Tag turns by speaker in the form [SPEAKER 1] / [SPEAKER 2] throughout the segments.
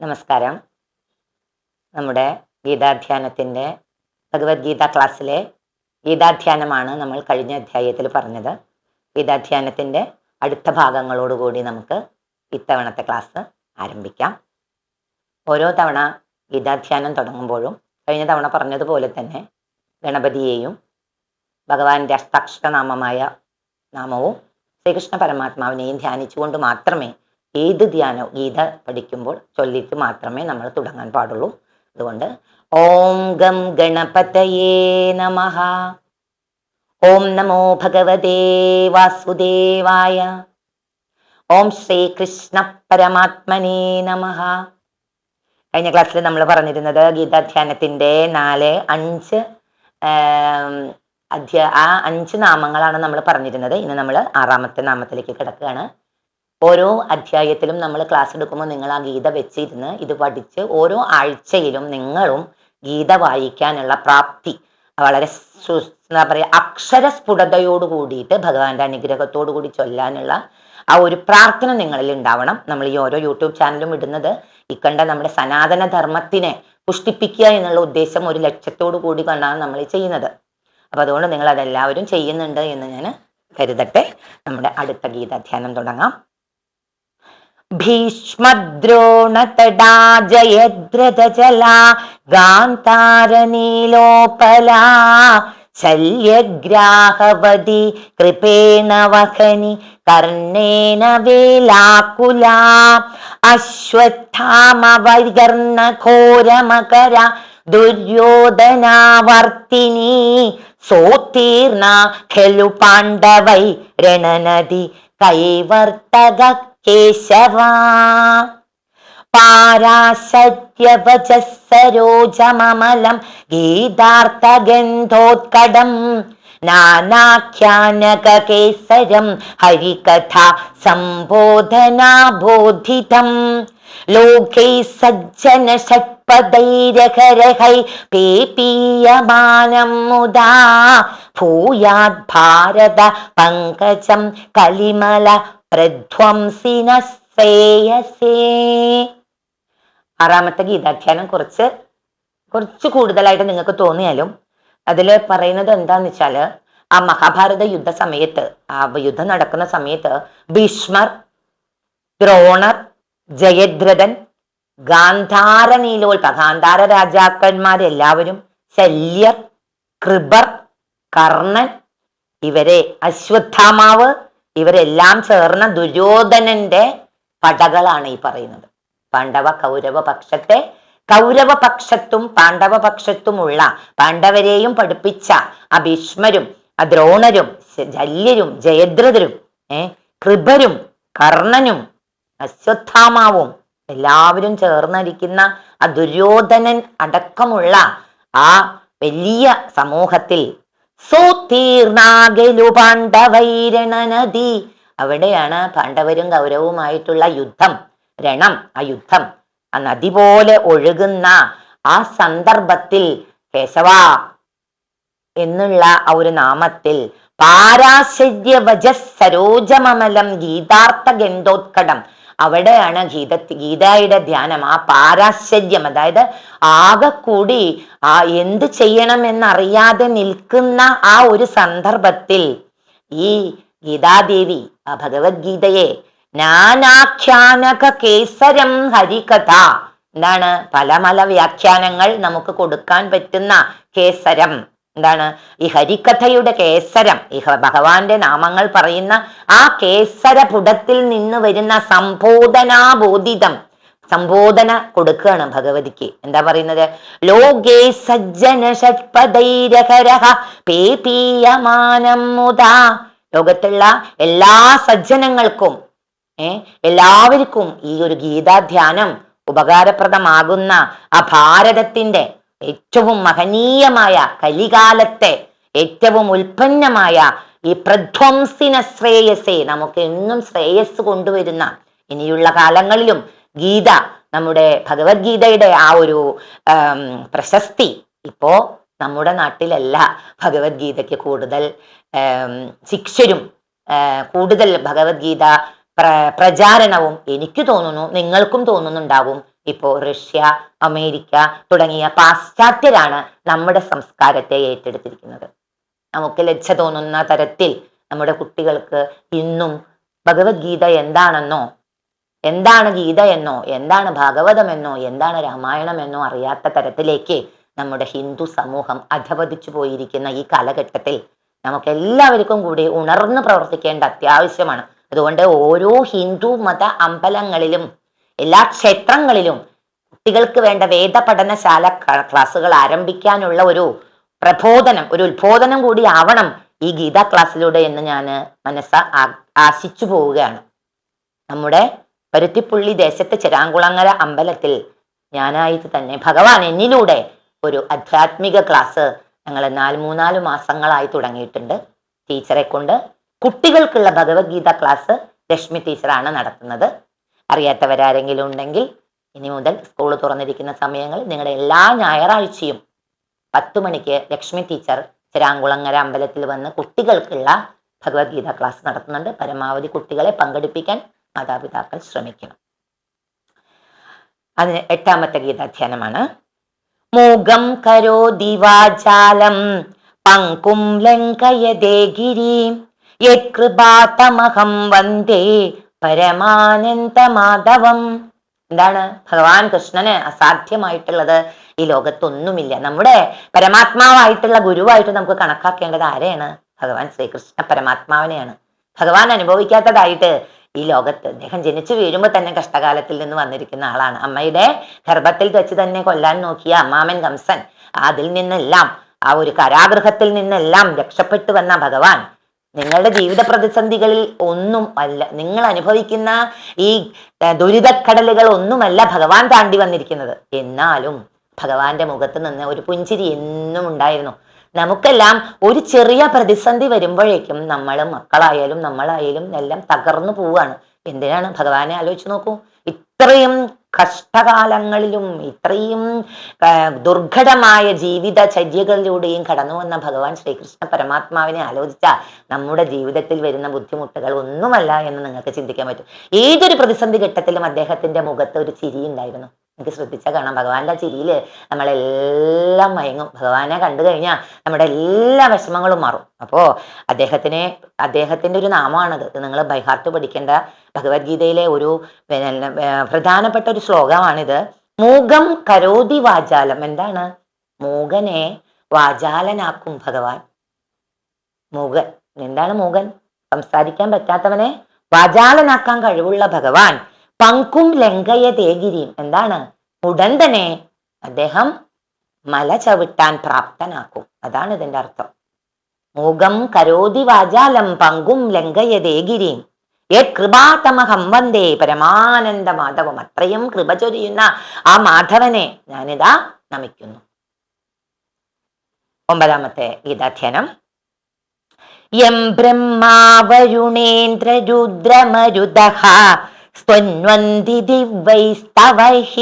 [SPEAKER 1] നമസ്കാരം. നമ്മുടെ ഗീതാധ്യാനത്തിന്റെ ഭഗവത്ഗീത ക്ലാസ്സിലെ ഗീതാധ്യാനമാണ് നമ്മൾ കഴിഞ്ഞ അധ്യായത്തിൽ പറഞ്ഞത്. ഗീതാധ്യാനത്തിന്റെ അടുത്ത ഭാഗങ്ങളോടുകൂടി നമുക്ക് ഇത്തവണത്തെ ക്ലാസ് ആരംഭിക്കാം. ഓരോ തവണ ഗീതാധ്യാനം തുടങ്ങുമ്പോഴും കഴിഞ്ഞ തവണ പറഞ്ഞതുപോലെ തന്നെ ഗണപതിയെയും ഭഗവാന്റെ അഷ്ടാക്ഷരനാമമായ നാമവും ശ്രീകൃഷ്ണ പരമാത്മാവിനെയും ധ്യാനിച്ചുകൊണ്ട് മാത്രമേ ഏത് ധ്യാനവും ഗീത പഠിക്കുമ്പോൾ ചൊല്ലിട്ട് മാത്രമേ നമ്മൾ തുടങ്ങാൻ പാടുള്ളൂ. അതുകൊണ്ട് ഓം ഗം ഗണപതയേ നമ ഓം നമോ ഭഗവതേ വാസുദേവായ. ഓം ശ്രീകൃഷ്ണ പരമാത്മനേ നമ കഴിഞ്ഞ ക്ലാസ്സിൽ നമ്മൾ പറഞ്ഞിരുന്നത് ഗീതാധ്യാനത്തിന്റെ നാല് അഞ്ച് അധ്യ ആ അഞ്ച് നാമങ്ങളാണ് നമ്മൾ പറഞ്ഞിരുന്നത്. ഇന്ന് നമ്മൾ ആറാമത്തെ നാമത്തിലേക്ക് കിടക്കുകയാണ്. ഓരോ അധ്യായത്തിലും നമ്മൾ ക്ലാസ് എടുക്കുമ്പോൾ നിങ്ങൾ ആ ഗീത വെച്ചിരുന്ന് ഇത് പഠിച്ച് ഓരോ ആഴ്ചയിലും നിങ്ങളും ഗീത വായിക്കാനുള്ള പ്രാപ്തി. വളരെ എന്താ പറയുക അക്ഷരസ്ഫുടതയോട് കൂടിയിട്ട് ഭഗവാന്റെ അനുഗ്രഹത്തോടു കൂടി ചൊല്ലാനുള്ള ആ ഒരു പ്രാർത്ഥന നിങ്ങളിൽ ഉണ്ടാവണം. നമ്മൾ ഈ ഓരോ യൂട്യൂബ് ചാനലും ഇടുന്നത് ഇക്കണ്ട നമ്മുടെ സനാതന ധർമ്മത്തിനെ പുഷ്ടിപ്പിക്കുക എന്നുള്ള ഉദ്ദേശം ഒരു ലക്ഷ്യത്തോടു കൂടി കൊണ്ടാണ് നമ്മൾ ചെയ്യുന്നത്. അപ്പൊ അതുകൊണ്ട് നിങ്ങൾ അതെല്ലാവരും ചെയ്യുന്നുണ്ട് എന്ന് ഞാൻ കരുതട്ടെ. നമ്മുടെ അടുത്ത ഗീതാധ്യാനം തുടങ്ങാം. ഭീഷ്മദ്രോണതടാജയദ്രതജല ഗാന്താരനീലോപലാ ശല്യഗ്രാഹവതി കൃപേണ വഹനി കർണേന വേലാകുല അശ്വത്ഥാമവർഗർണ ഘോരമകര ദുര്യോധനാവർത്തിനി സോത്തീർണ ഖലു പാണ്ഡവൈ രണനദി കൈവർത്തക കേശവ പാരാശര്യവചസരോജമമലം ഗീതാർത്ഥഗന്ധോത്കടം നാനാഖ്യാനകേസരം ഹരികഥ സംബോധനാബോധിതം ലോകൈ സജ്ജന ഷട്പദൈരഹരഹൈ പേപീയമാനം മുദാ ഭൂയാത് ഭാരത പങ്കജം കലിമല ആറാമത്തെ ഗീതാഖ്യാനം കുറച്ച് കുറച്ച് കൂടുതലായിട്ട് നിങ്ങൾക്ക് തോന്നിയാലും അതിൽ പറയുന്നത് എന്താന്ന് വെച്ചാൽ ആ മഹാഭാരത യുദ്ധ സമയത്ത് ആ യുദ്ധം നടക്കുന്ന സമയത്ത് ഭീഷ്മർ ദ്രോണർ ജയദ്രഥൻ ഗാന്ധാര നീലോൽപ ഗാന്ധാര രാജാക്കന്മാരെല്ലാവരും ശല്യർ കൃപർ കർണൻ ഇവരെ അശ്വത്ഥാമാവ് ഇവരെല്ലാം ചേർന്ന ദുര്യോധനന്റെ പടകളാണ് ഈ പറയുന്നത്. പാണ്ഡവ കൗരവ പക്ഷത്തെ കൗരവ പക്ഷത്തും പാണ്ഡവ പക്ഷത്തുമുള്ള പാണ്ഡവരെയും പഠിപ്പിച്ച ആ ഭീഷ്മരും ആ ദ്രോണരും ജല്യരും ജയദ്രഥരും ഏർ കൃപരും കർണനും അശ്വത്ഥാമാവും എല്ലാവരും ചേർന്നിരിക്കുന്ന ആ ദുര്യോധനൻ അടക്കമുള്ള ആ വലിയ സമൂഹത്തിൽ സോത്തീർണാകലു പാണ്ഡവൈരണനദി. അവിടെയാണ് പാണ്ഡവരും കൗരവുമായിട്ടുള്ള യുദ്ധം. രണം ആ യുദ്ധം. ആ നദി പോലെ ഒഴുകുന്ന ആ സന്ദർഭത്തിൽ കേശവ എന്നുള്ള ആ ഒരു നാമത്തിൽ പാരാശര്യവജ സരോജമമലം ഗീതാർത്ഥ ഗന്ധോത്കടം അവിടെയാണ് ഗീത ഗീതയുടെ ധ്യാനം ആ പാരാശര്യം അതായത് ആകെ കൂടി ആ എന്ത് ചെയ്യണം എന്നറിയാതെ നിൽക്കുന്ന ആ ഒരു സന്ദർഭത്തിൽ ഈ ഗീതാദേവി ആ ഭഗവത്ഗീതയെ നാനാഖ്യാനക കേസരം ഹരികഥ. എന്താണ്? പല പല വ്യാഖ്യാനങ്ങൾ നമുക്ക് കൊടുക്കാൻ പറ്റുന്ന കേസരം. എന്താണ്? ഈ ഹരിക്കഥയുടെ കേസരം ഈ ഭഗവാന്റെ നാമങ്ങൾ പറയുന്ന ആ കേസര പുടത്തിൽ നിന്ന് വരുന്ന സംബോധനാബോധിതം സംബോധന കൊടുക്കുകയാണ് ഭഗവതിക്ക്. എന്താ പറയുന്നത്? ലോകേ സജ്ജന മുതാ. ലോകത്തുള്ള എല്ലാ സജ്ജനങ്ങൾക്കും ഏർ എല്ലാവർക്കും ഈ ഒരു ഗീതാധ്യാനം ഉപകാരപ്രദമാകുന്ന ആ ഭാരതത്തിന്റെ ഏറ്റവും മഹനീയമായ കലികാലത്തെ ഏറ്റവും ഉൽപ്പന്നമായ ഈ പ്രധ്വംസിന ശ്രേയസെ നമുക്ക് എന്നും ശ്രേയസ് കൊണ്ടുവരുന്ന ഇനിയുള്ള കാലങ്ങളിലും ഗീത നമ്മുടെ ഭഗവത്ഗീതയുടെ ആ ഒരു പ്രശസ്തി ഇപ്പോ നമ്മുടെ നാട്ടിലല്ല. ഭഗവത്ഗീതയ്ക്ക് കൂടുതൽ ശിക്ഷരും കൂടുതൽ ഭഗവത്ഗീത പ്ര പ്രചാരണവും എനിക്ക് തോന്നുന്നു നിങ്ങൾക്കും തോന്നുന്നുണ്ടാവും. ഇപ്പോ റഷ്യ അമേരിക്ക തുടങ്ങിയ പാശ്ചാത്യരാണ് നമ്മുടെ സംസ്കാരത്തെ ഏറ്റെടുത്തിരിക്കുന്നത്. നമുക്ക് ലജ്ജ തോന്നുന്ന തരത്തിൽ നമ്മുടെ കുട്ടികൾക്ക് ഇന്നും ഭഗവത്ഗീത എന്താണെന്നോ എന്താണ് ഗീത എന്നോ എന്താണ് ഭാഗവതമെന്നോ എന്താണ് രാമായണം എന്നോ അറിയാത്ത തരത്തിലേക്ക് നമ്മുടെ ഹിന്ദു സമൂഹം അധപതിച്ചു പോയിരിക്കുന്ന ഈ കാലഘട്ടത്തിൽ നമുക്ക് എല്ലാവർക്കും കൂടി ഉണർന്ന് പ്രവർത്തിക്കേണ്ട അത്യാവശ്യമാണ്. അതുകൊണ്ട് ഓരോ ഹിന്ദു മത അമ്പലങ്ങളിലും എല്ലാ ക്ഷേത്രങ്ങളിലും കുട്ടികൾക്ക് വേണ്ട വേദ പഠനശാല ക്ലാസ്സുകൾ ആരംഭിക്കാനുള്ള ഒരു പ്രബോധനം ഒരു ഉത്ബോധനം കൂടി ആവണം ഈ ഗീത ക്ലാസ്സിലൂടെ എന്ന് ഞാൻ മനസ്സ ആശിച്ചു പോവുകയാണ്. നമ്മുടെ പരുത്തിപ്പുള്ളി ദേശത്തെ ചിരാങ്കുളങ്ങര അമ്പലത്തിൽ ഞാനായിട്ട് തന്നെ ഭഗവാൻ എന്നിലൂടെ ഒരു ആധ്യാത്മിക ക്ലാസ് ഞങ്ങൾ നാല് മൂന്നാൽ മാസങ്ങളായി തുടങ്ങിയിട്ടുണ്ട്. ടീച്ചറെ കൊണ്ട് കുട്ടികൾക്കുള്ള ഭഗവത്ഗീത ക്ലാസ് ലക്ഷ്മി ടീച്ചറാണ് നടത്തുന്നത്. അറിയാത്തവരാരെങ്കിലും ഉണ്ടെങ്കിൽ ഇനി മുതൽ സ്കൂൾ തുറന്നിരിക്കുന്ന സമയങ്ങളിൽ നിങ്ങളുടെ എല്ലാ ഞായറാഴ്ചയും പത്തു മണിക്ക് ലക്ഷ്മി ടീച്ചർ ചിരാങ്കുളങ്ങര അമ്പലത്തിൽ വന്ന് കുട്ടികൾക്കുള്ള ഭഗവത്ഗീത ക്ലാസ് നടത്തുന്നുണ്ട്. പരമാവധി കുട്ടികളെ പങ്കെടുപ്പിക്കാൻ മാതാപിതാക്കൾ ശ്രമിക്കണം. അതിന് എട്ടാമത്തെ ഗീതാധ്യാനമാണ്. മൂകം കരോ ദിവാചാലം പങ്കും ലങ്കയതേ ഗിരി യത്കൃപാതമഹം വന്ദേ പരമാനന്ദമാധവം. എന്താണ്? ഭഗവാൻ കൃഷ്ണന് അസാധ്യമായിട്ടുള്ളത് ഈ ലോകത്തൊന്നുമില്ല. നമ്മുടെ പരമാത്മാവായിട്ടുള്ള ഗുരുവായിട്ട് നമുക്ക് കണക്കാക്കേണ്ടത് ആരെയാണ്? ഭഗവാൻ ശ്രീകൃഷ്ണ പരമാത്മാവിനെയാണ്. ഭഗവാൻ അനുഭവിക്കാത്തതായിട്ട് ഈ ലോകത്ത് അദ്ദേഹം ജനിച്ചു വീഴുമ്പോൾ തന്നെ കഷ്ടകാലത്തിൽ നിന്ന് വന്നിരിക്കുന്ന ആളാണ്. അമ്മയുടെ ഗർഭത്തിൽ വെച്ച് തന്നെ കൊല്ലാൻ നോക്കിയ അമ്മാമൻ കംസൻ അതിൽ നിന്നെല്ലാം ആ ഒരു കരാഗൃഹത്തിൽ നിന്നെല്ലാം രക്ഷപ്പെട്ടു വന്ന ഭഗവാൻ നിങ്ങളുടെ ജീവിത പ്രതിസന്ധികളിൽ ഒന്നും അല്ല. നിങ്ങൾ അനുഭവിക്കുന്ന ഈ ദുരിതക്കടലുകൾ ഒന്നുമല്ല ഭഗവാൻ താണ്ടി വന്നിരിക്കുന്നത്. എന്നാലും ഭഗവാന്റെ മുഖത്ത് നിന്ന് ഒരു പുഞ്ചിരി എന്നും ഉണ്ടായിരുന്നു. നമുക്കെല്ലാം ഒരു ചെറിയ പ്രതിസന്ധി വരുമ്പോഴേക്കും നമ്മൾ മക്കളായാലും നമ്മളായാലും എല്ലാം തകർന്നു പോവുകയാണ്. എന്തിനാണ്? ഭഗവാനെ ആലോചിച്ച് നോക്കൂ. ഇത്രയും കഷ്ടകാലങ്ങളിലും ഇത്രയും ദുർഘടമായ ജീവിതചര്യകളിലൂടെയും കടന്നു വന്ന ഭഗവാൻ ശ്രീകൃഷ്ണ പരമാത്മാവിനെ ആലോചിച്ച നമ്മുടെ ജീവിതത്തിൽ വരുന്ന ബുദ്ധിമുട്ടുകൾ ഒന്നുമല്ല എന്ന് നിങ്ങൾക്ക് ചിന്തിക്കാൻ പറ്റും. ഏതൊരു പ്രതിസന്ധി ഘട്ടത്തിലും അദ്ദേഹത്തിന്റെ മുഖത്ത് ഒരു ചിരി ഉണ്ടായിരുന്നു. എനിക്ക് ശ്രദ്ധിച്ചാൽ കാണാം. ഭഗവാന്റെ ചിരിയിൽ നമ്മളെല്ലാം മയങ്ങും. ഭഗവാനെ കണ്ടു കഴിഞ്ഞാൽ നമ്മുടെ എല്ലാ വിഷമങ്ങളും മാറും. അപ്പോൾ അദ്ദേഹത്തിനെ അദ്ദേഹത്തിന്റെ ഒരു നാമമാണത്. നിങ്ങൾ ബൈഹാർട്ട് പഠിക്കേണ്ട ഭഗവത്ഗീതയിലെ ഒരു പ്രധാനപ്പെട്ട ഒരു ശ്ലോകമാണിത്. മൂകം കരോതി വാചാലം. എന്താണ്? മൂകനെ വാചാലനാക്കും ഭഗവാൻ. മൂകൻ. എന്താണ് മൂകൻ? സംസാരിക്കാൻ പറ്റാത്തവനെ വാചാലനാക്കാൻ കഴിവുള്ള ഭഗവാൻ. പങ്കും ലങ്കയ തേഗിരിയും എന്താണ്? ഉടൻ തന്നെ അദ്ദേഹം മല ചവിട്ടാൻ പ്രാപ്തനാക്കും. അതാണ് ഇതിന്റെ അർത്ഥം. മൂകം കരോതി വാചാലം പങ്കും ലങ്കയതേഗിരിയും കൃപാതമഹം വന്ദേ പരമാനന്ദ മാധവം അത്രയും കൃപ ചൊരിയുന്ന ആ മാധവനെ ഞാനിതാ നമിക്കുന്നു. ഒമ്പതാമത്തെ ഗീതാധ്യനം. യം ബ്രഹ്മാവരുണേന്ദ്രരുദ്രമരുദ स्त्वन्वन्ति दिव्यैस्तवैः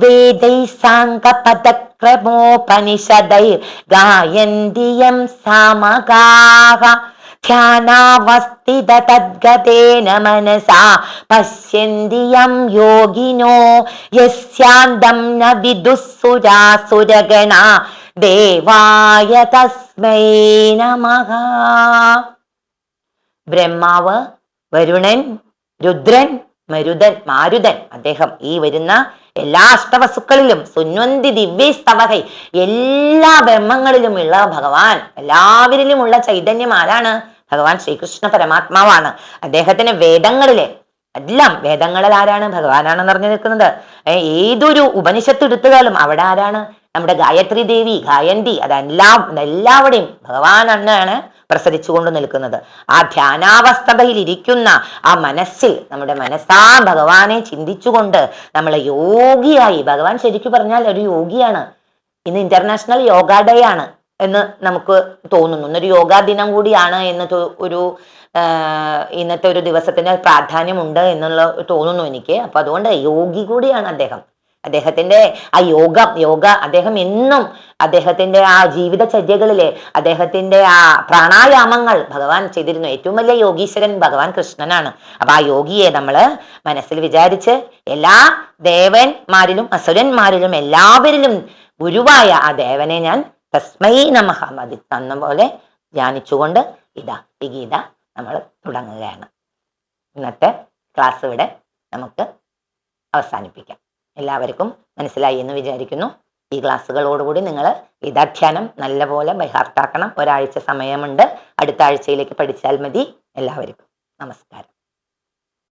[SPEAKER 1] वेदैः साङ्गपदक्रमोपनिषदैर्गायन्ति यं सामगाः ध्यानावस्थित तद्गतेन मनसा पश्यन्ति यं योगिनो यस्यान्दं न विदुःसुरासुरगणा ദേവായ തസ്മൈ നമഃ ബ്രഹ്മാവ് വരുണൻ രുദ്രൻ മരുതൻ മാരുതൻ. അദ്ദേഹം ഈ വരുന്ന എല്ലാ അഷ്ടവസുക്കളിലും സുന്വന്തി ദിവ്യസ്തവകൈ എല്ലാ ബ്രഹ്മങ്ങളിലും ഉള്ള ഭഗവാൻ എല്ലാവരിലുമുള്ള ചൈതന്യം ആരാണ്? ഭഗവാൻ ശ്രീകൃഷ്ണ പരമാത്മാവാണ്. അദ്ദേഹത്തിന് വേദങ്ങളിലെ എല്ലാം വേദങ്ങളിൽ ആരാണ് ഭഗവാനാണെന്ന് പറഞ്ഞു നിൽക്കുന്നത് ഏതൊരു ഉപനിഷത്ത് എടുത്തുകാലും അവിടെ ആരാണ്? നമ്മുടെ ഗായത്രി ദേവി ഗായന്തി അതെല്ലാം എല്ലാവിടെയും ഭഗവാൻ എന്നാണ് പ്രസരിച്ചുകൊണ്ട് നിൽക്കുന്നത്. ആ ധ്യാനാവസ്ഥതയിൽ ഇരിക്കുന്ന ആ മനസ്സിൽ നമ്മുടെ മനസ്സാ ഭഗവാനെ ചിന്തിച്ചുകൊണ്ട് നമ്മളെ യോഗിയായി ഭഗവാൻ ശരിക്കും പറഞ്ഞാൽ ഒരു യോഗിയാണ്. ഇന്ന് ഇന്റർനാഷണൽ യോഗ ഡേ ആണ് എന്ന് നമുക്ക് തോന്നുന്നു. ഇന്നൊരു യോഗാ ദിനം കൂടിയാണ് എന്ന് ഒരു ഇന്നത്തെ ഒരു ദിവസത്തിന് പ്രാധാന്യമുണ്ട് എന്നുള്ള തോന്നുന്നു എനിക്ക്. അപ്പൊ അതുകൊണ്ട് യോഗി കൂടിയാണ് അദ്ദേഹം. അദ്ദേഹത്തിന്റെ ആ യോഗം യോഗ അദ്ദേഹം എന്നും അദ്ദേഹത്തിന്റെ ആ ജീവിതചര്യകളിലെ അദ്ദേഹത്തിന്റെ ആ പ്രാണായാമങ്ങൾ ഭഗവാൻ ചെയ്തിരുന്നു. ഏറ്റവും വലിയ യോഗീശ്വരൻ ഭഗവാൻ കൃഷ്ണനാണ്. അപ്പൊ ആ യോഗിയെ നമ്മൾ മനസ്സിൽ വിചാരിച്ച് എല്ലാ ദേവന്മാരിലും അസുരന്മാരിലും എല്ലാവരിലും ഗുരുവായ ആ ദേവനെ ഞാൻ തസ്മൈ നമഹ മതി തന്ന പോലെ ധ്യാനിച്ചുകൊണ്ട് ഇതാ ഈ ഗീത നമ്മൾ തുടങ്ങുകയാണ്. ഇന്നത്തെ ക്ലാസ് ഇവിടെ നമുക്ക് അവസാനിപ്പിക്കാം. എല്ലാവർക്കും മനസ്സിലായി എന്ന് വിചാരിക്കുന്നു. ഈ ക്ലാസ്സുകളോടുകൂടി നിങ്ങൾ ഗീതാധ്യാനം നല്ലപോലെ ബൈഹാർട്ടാക്കണം ഒരാഴ്ച സമയമുണ്ട്. അടുത്ത ആഴ്ചയിലേക്ക് പഠിച്ചാൽ മതി. എല്ലാവർക്കും നമസ്കാരം.